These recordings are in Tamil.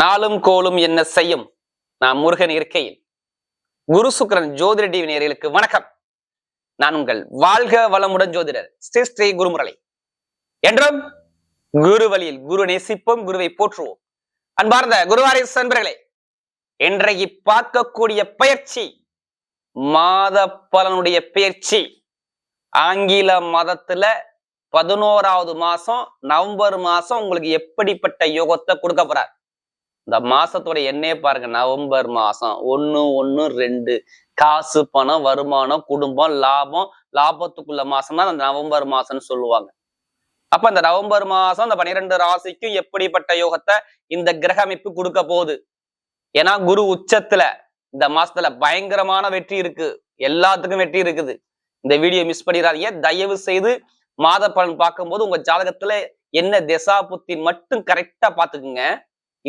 நாளும் கோலும் என்ன செய்யும்? நான் முருகன் இருக்கையில். குரு சுக்கரன் ஜோதிட டிவி நேர்களுக்கு வணக்கம். நான் உங்கள் வாழ்க வளமுடன் ஜோதிடர் ஸ்ரீ ஸ்ரீ குருமுரளி. என்றும் குரு வழியில் குரு நேசிப்போம் குருவை போற்றுவோம். அன்பார்ந்த குருவாரி நண்பர்களே இன்றைக்கு பார்க்கக்கூடிய பயிற்சி மாத பலனுடைய பயிற்சி. ஆங்கில மதத்துல பதினோராவது மாசம் நவம்பர் மாசம் உங்களுக்கு எப்படிப்பட்ட யோகத்தை கொடுக்க போறார்? இந்த மாசத்தோட எண்ணே பாருங்க நவம்பர் மாசம். ஒன்னு ஒன்னு ரெண்டு. காசு பணம் வருமானம் குடும்பம் லாபம். லாபத்துக்குள்ள மாசம் தான் அந்த நவம்பர் மாசம்னு சொல்லுவாங்க. அப்ப இந்த நவம்பர் மாசம் இந்த பன்னிரெண்டு ராசிக்கும் எப்படிப்பட்ட யோகத்தை இந்த கிரக அமைப்பு கொடுக்க போகுது? ஏன்னா குரு உச்சத்துல இந்த மாசத்துல பயங்கரமான வெற்றி இருக்கு. எல்லாத்துக்கும் வெற்றி இருக்குது. இந்த வீடியோ மிஸ் பண்ணிடாதீங்க. தயவு செய்து மாத பலன் பார்க்கும்போது உங்க ஜாதகத்துல என்ன திசா புத்தி மட்டும் கரெக்டா பாத்துக்குங்க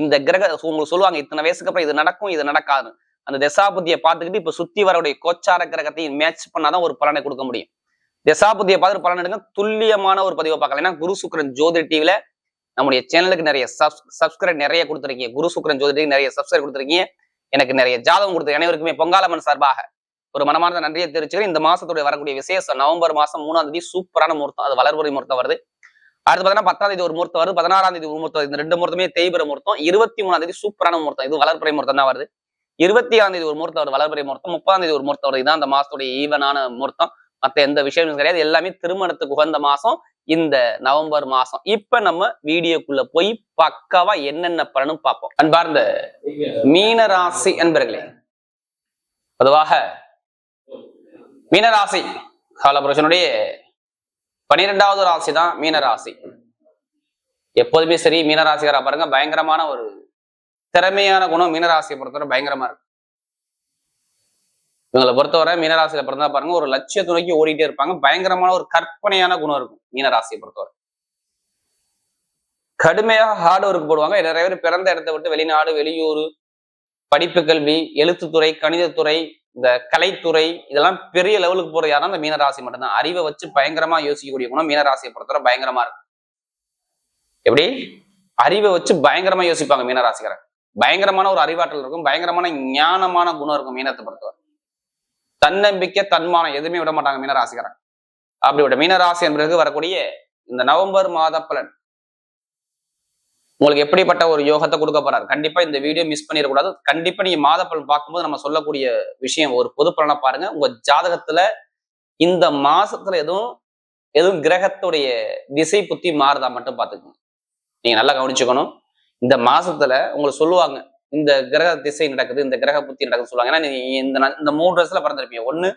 இந்த கிரக உங்களுக்கு சொல்லுவாங்க இத்தனை வயசுக்கு அப்புறம் இது நடக்கும் இது நடக்காது அந்த தசாபுத்தியை பார்த்துக்கிட்டு இப்ப சுத்தி வரவுடைய கோச்சார கிரகத்தையும் மேட்ச் பண்ணாதான் ஒரு பலனை கொடுக்க முடியும். தசாபுத்தியை பார்த்துட்டு பலன் எடுங்க. துல்லியமான ஒரு பதிவை பார்க்கலாம். ஏன்னா குரு சுக்கரன் ஜோதி டிவில நம்முடைய சேனலுக்கு நிறைய சப் சப்ஸ்கிரைப் நிறைய கொடுத்துருக்கீங்க. குரு சுக்கரன் ஜோதிடிக்கு நிறைய சப்ஸ்கிரைப் கொடுத்துருக்கீங்க. எனக்கு நிறைய ஜாதகம் கொடுத்து அனைவருக்குமே பொங்காலம்மன் சார்பாக ஒரு மனமார்ந்த நன்றியை தெரிவிச்சுக்கிறேன். இந்த மாசத்துடைய வரக்கூடிய விசேஷம் நவம்பர் மாசம் மூணாம் தேதி சூப்பரான முகூர்த்தம். அது வளர்புரை முகூர்த்தம் வருது. அடுத்து பார்த்தீங்கன்னா பத்தாம் தேதி ஒரு முகூர்த்தம் வருது. பதினாறாம் தேதி ஒரு முகூர்த்தம் இந்த ரெண்டு முகூர்த்தமே தேய்பிற முகூர்த்தம். இருபத்தி மூணாம் தேதி சூப்பரான முகூர்த்தம். இது வளர்ப்புறை முகூர்த்தம் தான் வருது. இருபத்தி ஆறாம் தேதி ஒரு முகூர்த்தம் வருது வளர்ப்புறை முகூர்த்தம். முப்பதாம் தேதி ஒரு முகூர்த்தம் வருது. இதான் அந்த மாசத்துடைய ஈவனான முகூர்த்தம். மற்ற எந்த விஷயமும் கிடையாது. எல்லாமே திருமணத்துக்கு உகந்த மாசம் இந்த நவம்பர் மாசம். இப்ப நம்ம வீடியோக்குள்ள போய் பக்காவா என்னென்ன பலனும் பார்ப்போம். அன்பார்ந்த மீனராசி அன்பர்களே பொதுவாக மீனராசி காலபுருஷனுடைய பனிரெண்டாவது ராசி தான் மீனராசி. எப்போதுமே சரி மீனராசிகாரா பாருங்க பயங்கரமான ஒரு திறமையான குணம் மீனராசியை பொறுத்தவரை பயங்கரமா இருக்கு. இவங்களை பொறுத்தவரை மீனராசியில பிறந்தா பாருங்க ஒரு லட்சிய துணைக்கு ஓடிட்டே இருப்பாங்க. பயங்கரமான ஒரு கற்பனையான குணம் இருக்கும் மீனராசியை பொறுத்தவரை. கடுமையாக ஹார்ட் ஒர்க் போடுவாங்க. நிறைய பேர் பிறந்த இடத்தை விட்டு வெளிநாடு வெளியூர் படிப்பு கல்வி எழுத்துத்துறை கணிதத்துறை இந்த கலைத்துறை இதெல்லாம் பெரிய லெவலுக்கு போற யாருன்னா அந்த மீனராசி மட்டும்தான். அறிவை வச்சு பயங்கரமா யோசிக்கக்கூடிய குணம் மீனராசியை பொறுத்தவரை பயங்கரமா இருக்கும் எப்படி? அறிவை வச்சு பயங்கரமா யோசிப்பாங்க மீனராசிக்காரன் பயங்கரமான ஒரு அறிவாற்றல் இருக்கும் பயங்கரமான ஞானமான குணம் இருக்கும் மீனத்தை பொறுத்தவரை. தன்னம்பிக்கை தன்மானம் எதுவுமே விட மாட்டாங்க மீனராசிக்காரன் அப்படி விட மீனராசி என்பதற்கு வரக்கூடிய இந்த நவம்பர் மாத பலன். உங்களுக்கு எப்படிப்பட்ட ஒரு யோகத்தை கொடுக்க போறாரு? கண்டிப்பா இந்த வீடியோ மிஸ் பண்ணிடக்கூடாது. கண்டிப்பா நீங்க மாத பலன் பார்க்கும்போது நம்ம சொல்லக்கூடிய விஷயம் ஒரு பொது பலனை பாருங்க. உங்க ஜாதகத்துல இந்த மாசத்துல எதுவும் எதுவும் கிரகத்துடைய திசை புத்தி மாறுதா மட்டும் பாத்துக்கோங்க நீங்க நல்லா கவனிச்சுக்கணும். இந்த மாசத்துல உங்களுக்கு சொல்லுவாங்க இந்த கிரக திசை நடக்குது இந்த கிரக புத்தி நடக்குதுன்னு சொல்லுவாங்க. ஏன்னா நீங்க இந்த இந்த மூணு வருஷத்துல பிறந்திருப்பீங்க. ஒன்னு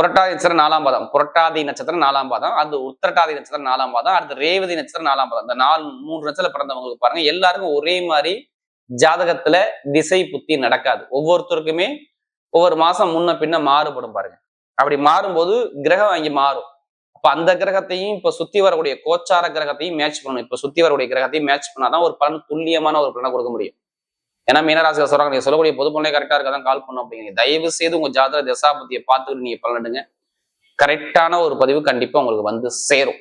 புரட்டாதி நட்சத்திரம் நாலாம் பாதம். புரட்டாதி நட்சத்திரம் நாலாம் பாதம். அது உத்திரட்டாதி நட்சத்திரம் நாலாம் பாதம். அடுத்து ரேவதி நட்சத்திரம் நாலாம் பாதம். இந்த நாலு மூன்று நட்சத்திரம் பிறந்தவங்களுக்கு பாருங்க எல்லாருக்கும் ஒரே மாதிரி ஜாதகத்துல திசை புத்தி நடக்காது. ஒவ்வொருத்தருக்குமே ஒவ்வொரு மாசம் முன்ன பின்ன மாறுபடும் பாருங்க. அப்படி மாறும்போது கிரகம் அங்கே மாறும். அப்ப அந்த கிரகத்தையும் இப்ப சுத்தி வரக்கூடிய கோச்சார கிரகத்தையும் மேட்ச் பண்ணணும். இப்ப சுத்தி வரக்கூடிய கிரகத்தையும் மேட்ச் பண்ணாதான் ஒரு பலன் துல்லியமான ஒரு பலனை கொடுக்க முடியும். ஏன்னா மீனராசியில் சொல்றாங்க நீங்க சொல்லக்கூடிய பொது பலனே கரெக்டா இருக்கதான் கால் பண்ணும் அப்படிங்க தயவு செய்து உங்க ஜாதக தசாபத்தியை பார்த்துட்டு நீங்க பலனிடுங்க. கரெக்டான ஒரு பதிவு கண்டிப்பா உங்களுக்கு வந்து சேரும்.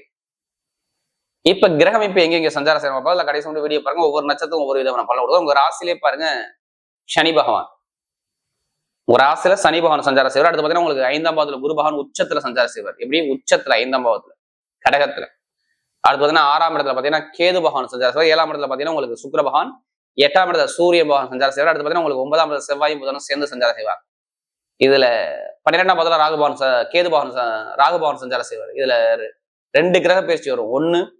இப்ப கிரகம் இப்ப எங்க எங்க சஞ்சார சேரம் பார்ப்போம் கடைசி மட்டும் வீடியோ பாருங்க. ஒவ்வொரு நட்சத்திரம் ஒவ்வொரு விதமான பலன் கொடுக்கும். உங்க ராசிலே பாருங்க சனி பகவான். உங்க ராசியில சனி பகவான் சஞ்சார செய்வார். அடுத்து பாத்தீங்கன்னா உங்களுக்கு ஐந்தாம் பாவத்துல குரு பகவான் உச்சத்துல சஞ்சார செய்வார். எப்படி உச்சத்துல ஐந்தாம் பாவத்துல கடகத்துல. அடுத்து பாத்தீங்கன்னா ஆறாம் இடத்துல பாத்தீங்கன்னா கேது பகவான் சஞ்சாரம் செய்வார். ஏழாம் இடத்துல பாத்தீங்கன்னா உங்களுக்கு சுக்கிர பகவான் எட்டாம் இடத்துல சூரிய பகவான் சஞ்சாரம் செய்வார். அடுத்து பார்த்தீங்கன்னா உங்களுக்கு ஒன்பதாம் இடத்துல செவ்வாயும் புதனும் சேர்ந்து சஞ்சாரம் செய்வார். இதுல பன்னிரெண்டாம் பாதத்துல ராகுபவன் ச- கேது ராகுபவன் சஞ்சாரம் செய்வார். இதுல ரெண்டு கிரக பயிற்சி வரும். ஒன்னு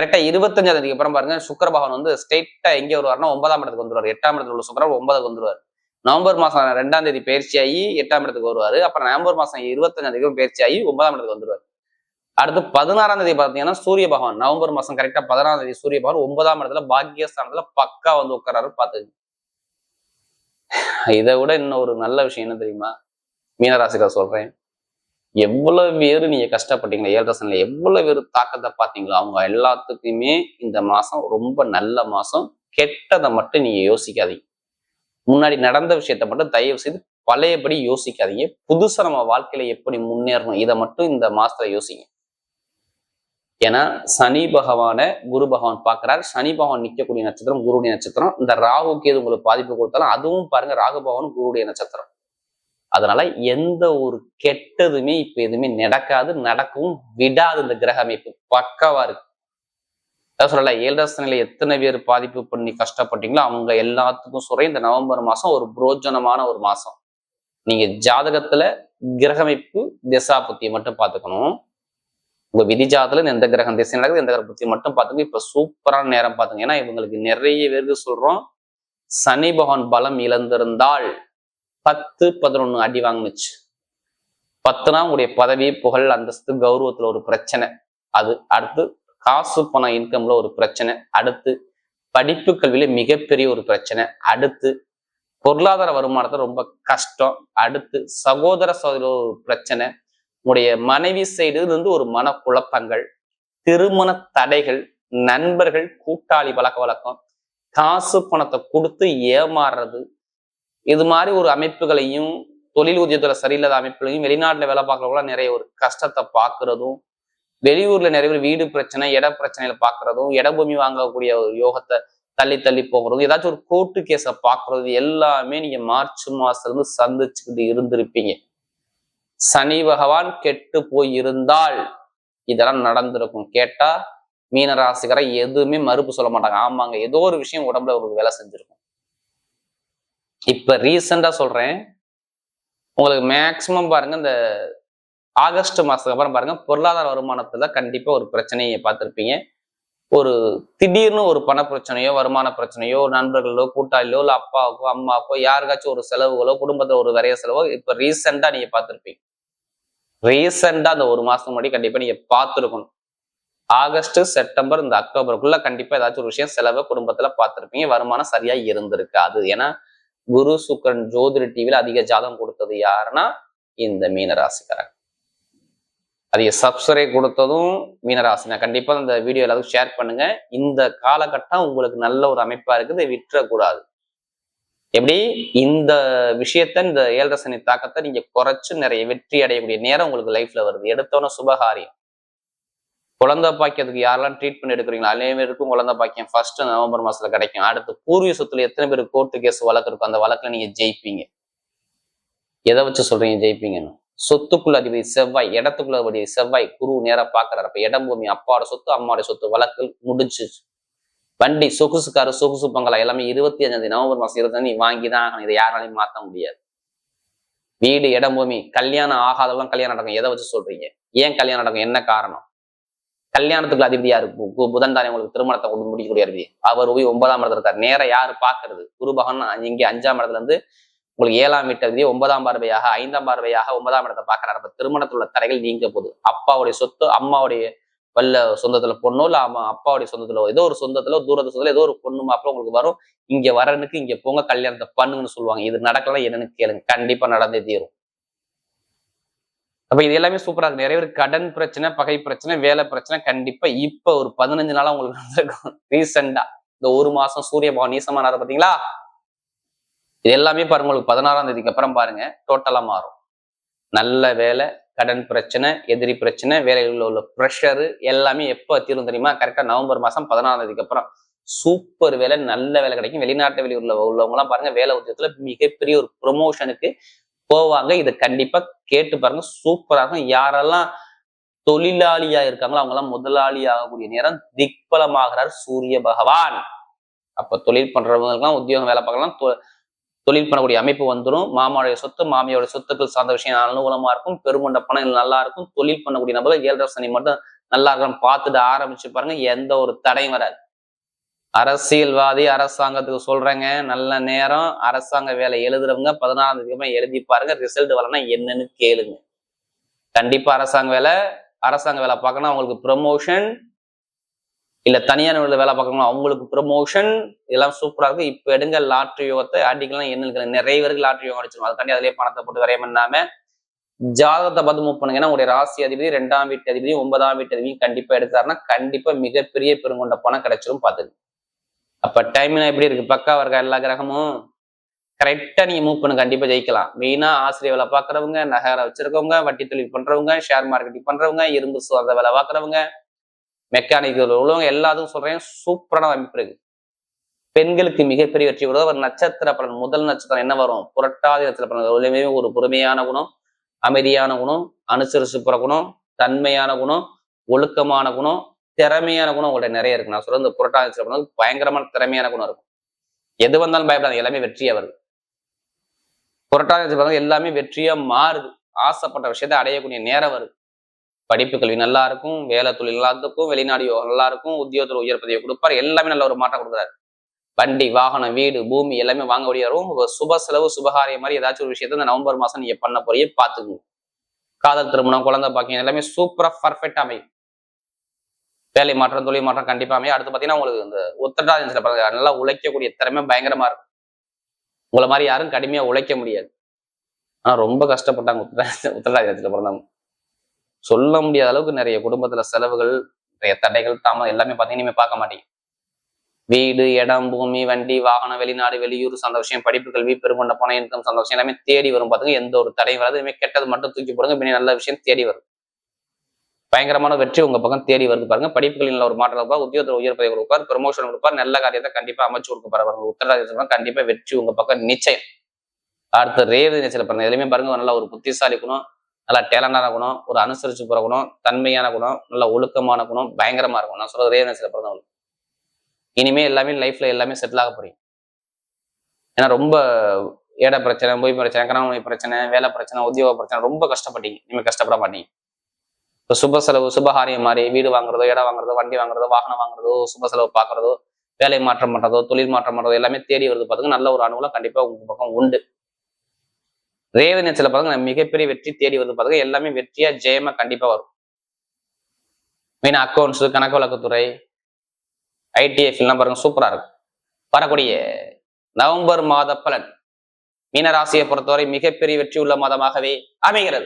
கரெக்டா இருபத்தஞ்சாம் தேதிக்கு அப்புறம் பாருங்க சுக்கர பகவான் வந்து ஸ்ட்ரெயிட்டா எங்க வருவார்னா ஒன்பதாம் இடத்துக்கு வந்துருவார். எட்டாம் இடத்துல உள்ள சுக்கரன் ஒன்பதுக்கு வந்துருவார். நவம்பர் மாசம் ரெண்டாம் தேதி பயிற்சியாகி எட்டாம் இடத்துக்கு வருவார். அப்புறம் நவம்பர் மாசம் இருபத்தஞ்சாம் தேதிக்கும் பயிற்சியாகி ஒன்பதாம் இடத்துக்கு வந்துருவார். அடுத்து பதினாறாம் தேதி பாத்தீங்கன்னா சூரிய பகவான். நவம்பர் மாசம் கரெக்டா பதினாறாம் தேதி சூரிய பகவான் ஒன்பதாம் இடத்துல பாக்கியஸ்தானத்துல பக்கா வந்து உட்காராரு பார்த்துங்க. இதை விட இன்னும் ஒரு நல்ல விஷயம் என்ன தெரியுமா? மீனராசிக்கார் சொல்றேன். எவ்வளவு பேர் நீங்க கஷ்டப்பட்டீங்களா? ஏழரசன்ல எவ்வளவு பேர் தாக்கத்தை பார்த்தீங்களோ அவங்க எல்லாத்துக்குமே இந்த மாசம் ரொம்ப நல்ல மாசம். கெட்டதை மட்டும் நீங்க யோசிக்காதீங்க. முன்னாடி நடந்த விஷயத்த மட்டும் தயவு செய்து பழையபடி யோசிக்காதீங்க. புதுசா நம்ம வாழ்க்கையில எப்படி முன்னேறணும் இதை மட்டும் இந்த மாசத்துல யோசிங்க. ஏன்னா சனி பகவான குரு பகவான் பார்க்கிறார். சனி பகவான் நிற்கக்கூடிய நட்சத்திரம் குருடைய நட்சத்திரம். இந்த ராகுக்கு எது உங்களுக்கு பாதிப்பு கொடுத்தாலும் அதுவும் பாருங்க ராகு பகவான் குருடைய நட்சத்திரம். அதனால எந்த ஒரு கெட்டதுமே இப்ப எதுவுமே நடக்காது நடக்கவும் விடாது இந்த கிரக அமைப்பு. பக்கவா இருக்கு. அதான் சொல்லல ஏழரசனில எத்தனை பேர் பாதிப்பு பண்ணி கஷ்டப்பட்டீங்களோ அவங்க எல்லாத்துக்கும் சொல்றேன் இந்த நவம்பர் மாசம் ஒரு புரோஜனமான ஒரு மாசம். நீங்க ஜாதகத்துல கிரகமைப்பு திசா புத்தியை மட்டும் பார்த்துக்கணும். உங்க விதி ஜாதத்துல எந்த கிரகம் திசை நடக்குது எந்த கிரக புத்தி மட்டும் பார்த்துங்க இப்ப சூப்பரான நேரம் பார்த்துங்க. ஏன்னா இவங்களுக்கு நிறைய பேருக்கு சொல்றோம் சனி பகவான் பலம் இழந்திருந்தால் பத்து பதினொன்னு அடி வாங்குனுச்சு. பத்துனா உங்களுடைய பதவி புகழ் அந்தஸ்து கௌரவத்துல ஒரு பிரச்சனை. அது அடுத்து காசு பணம் இன்கம்ல ஒரு பிரச்சனை. அடுத்து படிப்பு கல்வியில மிகப்பெரிய ஒரு பிரச்சனை. அடுத்து பொருளாதார வருமானத்தை ரொம்ப கஷ்டம். அடுத்து சகோதர சகோதர ஒரு பிரச்சனை. உங்களுடைய மனைவி சைடு இருந்து ஒரு மன குழப்பங்கள் திருமண தடைகள் நண்பர்கள் கூட்டாளி பழக்க வழக்கம் காசு பணத்தை கொடுத்து ஏமாறுறது இது மாதிரி ஒரு அமைப்புகளையும் தொழில் உத்தியத்துல சரியில்லாத அமைப்புகளையும் வெளிநாட்டுல வேலை பார்க்கறவங்களாம் நிறைய ஒரு கஷ்டத்தை பார்க்கறதும் வெளியூர்ல நிறைய பேர் வீடு பிரச்சனை இட பிரச்சனையில பாக்குறதும் இடபூமி வாங்கக்கூடிய ஒரு யோகத்தை தள்ளி தள்ளி போகிறதும் ஏதாச்சும் ஒரு கோர்ட்டு கேஸை பாக்குறது எல்லாமே நீங்க மார்ச் மாசத்துல இருந்து சந்திச்சுக்கிட்டு இருந்திருப்பீங்க. சனி பகவான் கெட்டு போயிருந்தால் இதெல்லாம் நடந்திருக்கும். கேட்டா மீனராசிகரை எதுவுமே மறுப்பு சொல்ல மாட்டாங்க. ஆமாங்க ஏதோ ஒரு விஷயம் உடம்புல ஒரு வேலை செஞ்சிருக்கும். இப்ப ரீசெண்டா சொல்றேன். உங்களுக்கு மேக்சிமம் பாருங்க இந்த ஆகஸ்ட் மாசத்துக்கு அப்புறம் பாருங்க பொருளாதார வருமானத்துல கண்டிப்பா ஒரு பிரச்சனையை பார்த்துருப்பீங்க. ஒரு திடீர்னு ஒரு பண பிரச்சனையோ வருமான பிரச்சனையோ நண்பர்களோ கூட்டாளியோ இல்லை அப்பாவுக்கோ அம்மாவுக்கோ யாருக்காச்சும் ஒரு செலவுகளோ குடும்பத்துல ஒரு வரைய செலவோ இப்ப ரீசெண்டா நீங்க பார்த்துருப்பீங்க. ரீசெண்டா அந்த ஒரு மாசம் முன்னாடி கண்டிப்பா நீங்க பார்த்துருக்கணும். ஆகஸ்ட் செப்டம்பர் இந்த அக்டோபருக்குள்ள கண்டிப்பா ஏதாச்சும் ஒரு விஷயம் செலவை குடும்பத்துல பார்த்துருப்பீங்க. வருமானம் சரியா இருந்திருக்காது. ஏன்னா குரு சுக்கரன் ஜோதிட டிவியில் அதிக ஜாதகம் கொடுத்தது யாருன்னா இந்த மீனராசிக்காரன் அதிக சப்ஸ்கிரைப் கொடுத்ததும் மீனராசி நான் கண்டிப்பா இந்த வீடியோ எல்லாத்துக்கும் ஷேர் பண்ணுங்க. இந்த காலகட்டம் உங்களுக்கு நல்ல ஒரு அமைப்பா இருக்குது விட்டுறக்கூடாது. எப்படி? இந்த விஷயத்த இந்த ஏழரை தாக்கத்தை நீங்க குறைச்சு நிறைய வெற்றி அடையக்கூடிய நேரம் உங்களுக்கு லைஃப்ல வருது. எடுத்தோன்னே சுபகாரியம். குழந்தை பாக்கியத்துக்கு யாரெல்லாம் ட்ரீட்மெண்ட் எடுக்கிறீங்களோ பேருக்கும் குழந்தை பாக்கியம் ஃபர்ஸ்ட் நவம்பர் மாசத்துல கிடைக்கும். அடுத்து பூர்வீக சொத்துல எத்தனை பேர் கோர்ட்டு கேஸ் வழக்கு இருக்கும் அந்த வழக்குல நீங்க ஜெயிப்பீங்க. எதை வச்சு சொல்றீங்க ஜெயிப்பீங்கன்னு? சொத்துக்குள்ள அதிபதி செவ்வாய் இடத்துக்குள்ள அதிபதி செவ்வாய் குரு நேரம் பாக்குறாரு. அப்ப இடம் பூமி அப்பாவோட சொத்து அம்மாவோட சொத்து வழக்கு முடிஞ்சு வண்டி சொகுசுக்காரு சொகுசு பங்களா எல்லாமே இருபத்தி அஞ்சாம் நவம்பர் மாசம் இருபத்தி நீ வாங்கி தான் ஆகணும். இதை யாராலையும் மாத்த முடியாது. வீடு இடம் பூமி கல்யாணம் ஆகாதவெல்லாம் கல்யாணம் நடக்கும். எதை வச்சு சொல்றீங்க? ஏன் கல்யாணம் நடக்கும்? என்ன காரணம்? கல்யாணத்துக்கு அதிபதி யாரு? பு- புதன் தானே உங்களுக்கு திருமணத்தை கொண்டு முடிக்கக்கூடிய அதிபதி. அவர் போய் ஒன்பதாம் இடத்துல இருக்காரு. நேரம் யாரு பாக்குறது? குரு பகவான் இங்கே அஞ்சாம் இடத்துல இருந்து உங்களுக்கு ஏழாம் வீட்டு அதிபதி ஒன்பதாம் பார்வையாக ஐந்தாம் பார்வையாக ஒன்பதாம் இடத்தை பாக்குறாரு அப்ப திருமணத்துல உள்ள தடைகள் நீங்க போகுது. அப்பாவுடைய சொத்து அம்மாவுடைய வல்ல சொந்தத்துல பொண்ணோ இல்ல அம்மா அப்பாவுடைய சொந்தத்துல ஏதோ ஒரு சொந்தத்துல தூரத்து சொந்தத்துல ஏதோ ஒரு பொண்ணு மாப்பிள்ள உங்களுக்கு வரும். இங்க வரனுக்கு இங்க போங்க கல்யாணத்தை பண்ணுங்கன்னு சொல்லுவாங்க. இது நடக்கலாம் என்னன்னு கேளுங்க. கண்டிப்பா நடந்தே தீரும். அப்ப இது எல்லாமே சூப்பரா இருக்கு. நிறைய பேர் கடன் பிரச்சனை பகை பிரச்சனை வேலை பிரச்சனை கண்டிப்பா இப்ப ஒரு பதினஞ்சு நாளா உங்களுக்கு வந்திருக்கும் ரீசெண்டா இந்த ஒரு மாசம் சூரிய பகவான் நீசமானாரு பாத்தீங்களா? இது எல்லாமே பாருங்க உங்களுக்கு பதினாறாம் தேதிக்கு அப்புறம் பாருங்க டோட்டலா மாறும். நல்ல வேலை கடன் பிரச்சனை எதிரி பிரச்சனை வேலைகளில் உள்ள ப்ரெஷரு எல்லாமே எப்போ தீரும் தெரியுமா? கரெக்டா நவம்பர் மாசம் பதினாறாம் தேதிக்கு அப்புறம். சூப்பர் வேலை நல்ல வேலை கிடைக்கும். வெளிநாட்டு வெளியூர்ல உள்ளவங்க எல்லாம் பாருங்க வேலை உத்தியத்தில் மிகப்பெரிய ஒரு ப்ரொமோஷனுக்கு போவாங்க. இதை கண்டிப்பா கேட்டு பாருங்க சூப்பரா இருக்கும். யாரெல்லாம் தொழிலாளியா இருக்காங்களோ அவங்க எல்லாம் முதலாளி ஆகக்கூடிய நேரம் திக்பலமாகிறார் சூரிய பகவான். அப்ப தொழில் பண்றவங்களுக்குலாம் உத்தியோகம் வேலை பார்க்கலாம் தொழில் பண்ணக்கூடிய அமைப்பு வந்துடும் மாமாவுடைய சொத்து மாமியோட சொத்துக்கள் சார்ந்த விஷயம் அனுகூலமா இருக்கும். பெருமண்ட பணம் நல்லா இருக்கும். தொழில் பண்ணக்கூடிய நபர்கள் ஏழரை சனி மட்டும் நல்லா இருக்கணும். பார்த்துட்டு ஆரம்பிச்சு பாருங்க. எந்த ஒரு தடையும் வராது. அரசியல்வாதி அரசாங்கத்துக்கு சொல்றேங்க. நல்ல நேரம். அரசாங்க வேலை எழுதுறவங்க பதினாறாம் தேதி எழுதி பாருங்க. ரிசல்ட் வரலன்னா என்னன்னு கேளுங்க. கண்டிப்பா அரசாங்க வேலை. அரசாங்க வேலை பார்க்கணும் அவங்களுக்கு ப்ரமோஷன் இல்ல தனியார் நிறுவனத்துல வேலை பார்க்கணும் அவங்களுக்கு ப்ரொமோஷன் இதெல்லாம் சூப்பரா இருக்கு. இப்ப எடுங்க லாட்ரி யோகத்தை ஆர்டிக்கலாம் என்ன நிறைய பேருக்கு லாட்ரி யோகம் அடிச்சிடும் அதுக்காண்டி அதிலே பணத்தை போட்டு வரையம் இல்லாமல் ஜாதகத்தை பார்த்து மூவ் பண்ணுங்க ஏன்னா உங்களுடைய ராசி அதிபதி ரெண்டாம் வீட்டு அதிபதி ஒன்பதாம் வீட்டு அதிபதியும் கண்டிப்பா எடுத்தாருன்னா கண்டிப்பா மிகப்பெரிய பெருங்கொண்ட பணம் கிடைச்சிரும் பாத்துங்க அப்ப டைம்லாம் எப்படி இருக்கு? பக்காவா இருக்கா எல்லா கிரகமும் கரெக்டா நீங்க மூவ் பண்ண கண்டிப்பா ஜெயிக்கலாம். மெயினா ஆசிரியர் வேலை பாக்குறவங்க நகர வச்சிருக்கவங்க வட்டி தொழில் பண்றவங்க ஷேர் மார்க்கெட்டிங் பண்றவங்க இரும்பு சுவாத வேலை பாக்குறவங்க மெக்கானிக் உள்ளவங்க எல்லாத்துக்கும் சொல்றேன் சூப்பரான அமைப்பு இருக்கு பெண்களுக்கு மிகப்பெரிய வெற்றி விட ஒரு நட்சத்திர பலன் முதல் நட்சத்திரம் என்ன வரும்? புரட்டாதி நட்சத்திர பலன் ஒரு பொறுமையான குணம் அமைதியான குணம் அனுசரிச்சு குணம் தன்மையான குணம் ஒழுக்கமான குணம் திறமையான குணம் உங்கள்ட்ட நிறைய இருக்கு. நான் சொல்றது இந்த புரட்டாதி நட்சத்திர பலன் பயங்கரமான திறமையான குணம் இருக்கும். எது வந்தாலும் பயப்படாது எல்லாமே வெற்றியா வருது. புரட்டாதி நட்சத்திர பலன் எல்லாமே வெற்றியா மாறுது. ஆசைப்பட்ட விஷயத்தை அடையக்கூடிய நேரம் வருது. படிப்பு கல்வி நல்லா இருக்கும் வேலை தொழில் எல்லாத்துக்கும் வெளிநாடு யோகம் நல்லா இருக்கும் உத்தியோகத்தில் உயர் பதவியை கொடுப்பார் எல்லாமே நல்ல ஒரு மாற்றம் கொடுக்குறாரு. வண்டி வாகனம் வீடு பூமி எல்லாமே வாங்க வரும் சுப செலவு சுபகாரியம் மாதிரி ஏதாச்சும் ஒரு விஷயத்த இந்த நவம்பர் மாசம் நீங்க பண்ண போறியே பாத்துக்கோங்க காதல் திருமணம் குழந்தை பாக்கியம் எல்லாமே சூப்பரா பர்ஃபெக்டா அமையும். வேலை மாற்றம் தொழில் மாற்றம் கண்டிப்பா அமையும். அடுத்து பாத்தீங்கன்னா உங்களுக்கு இந்த உத்தரடாதி நல்லா உழைக்கக்கூடிய திறமை பயங்கரமா இருக்கும். உங்களை மாதிரி யாரும் கடுமையா உழைக்க முடியாது. ஆனா ரொம்ப கஷ்டப்பட்டாங்க உத்தரா உத்தரடாதி பிறந்தவங்க. சொல்ல முடியாத அளவுக்கு நிறைய குடும்பத்துல செலவுகள் நிறைய தடைகள் தாமதம் எல்லாமே பார்த்தீங்கன்னா இனிமே பார்க்க மாட்டீங்க வீடு இடம் பூமி வண்டி வாகனம் வெளிநாடு வெளியூர் சொந்த விஷயம் படிப்பு கல்வி பெருமண்ட போன இன்கம் சொந்த விஷயம் எல்லாமே தேடி வரும் பாத்துங்க எந்த ஒரு தடையும் வராது. இனிமேல் கெட்டது மட்டும் தூக்கி போடுங்க. பின்னாடி நல்ல விஷயம் தேடி வரும். பயங்கரமான வெற்றி உங்க பக்கம் தேடி வருது பாருங்க. படிப்புகளில் ஒரு மாற்றம் இருப்பார் உத்தியோகத்தில் உயர் பதவி கொடுப்பார் ப்ரொமோஷன் கொடுப்பார் நல்ல காரியத்தை கண்டிப்பா அமைச்சு கொடுக்க பாருங்க. உத்தரவாதம் கண்டிப்பா வெற்றி உங்க பக்கம் நிச்சயம். அடுத்து ரேவதி நிச்சயம் பாருங்க எதுலையுமே பாருங்க நல்ல ஒரு புத்திசாலி குணம். நல்லா டேலண்டான குணம் ஒரு அனுசரிச்சு போற குணம் தன்மையான குணம் நல்ல ஒழுக்கமான குணம் பயங்கரமா இருக்கும். நான் சொல்றது ரேவதி நிச்சயம் பிறந்தவங்க இனிமே எல்லாமே லைஃப்ல எல்லாமே செட்டில் ஆக போறீங்க. ஏன்னா ரொம்ப ஏட பிரச்சனை பொய் பிரச்சனை கணவனை பிரச்சனை வேலை பிரச்சனை உத்தியோக பிரச்சனை ரொம்ப கஷ்டப்பட்டீங்க. இனிமே கஷ்டப்பட மாட்டீங்க. இப்போ சுப செலவு சுபகாரியம் மாதிரி வீடு வாங்குறதோ இடம் வாங்குறதோ வண்டி வாங்குறதோ வாகனம் வாங்குறதோ சுப செலவு பார்க்கறதோ வேலை மாற்றம் பண்ணுறதோ தொழில் மாற்றம் பண்ணுறதோ எல்லாமே தேடி வருது. பார்த்துங்க நல்ல ஒரு அனுகூலம் கண்டிப்பாக உங்கள் பக்கம் உண்டு. ரேவதி நட்சத்திர பாருங்க மிகப்பெரிய வெற்றி தேடி வருது பாருங்க. எல்லாமே வெற்றியா ஜெயமா கண்டிப்பா வரும். மெயின் அக்கௌண்ட்ஸ் கணக்கு வழக்குத்துறை ஐடிஎஃப் எல்லாம் பாருங்க சூப்பரா இருக்கும். வரக்கூடிய நவம்பர் மாத பலன். மீனராசியை பொறுத்தவரை மிகப்பெரிய வெற்றி உள்ள மாதமாகவே அமைகிறது.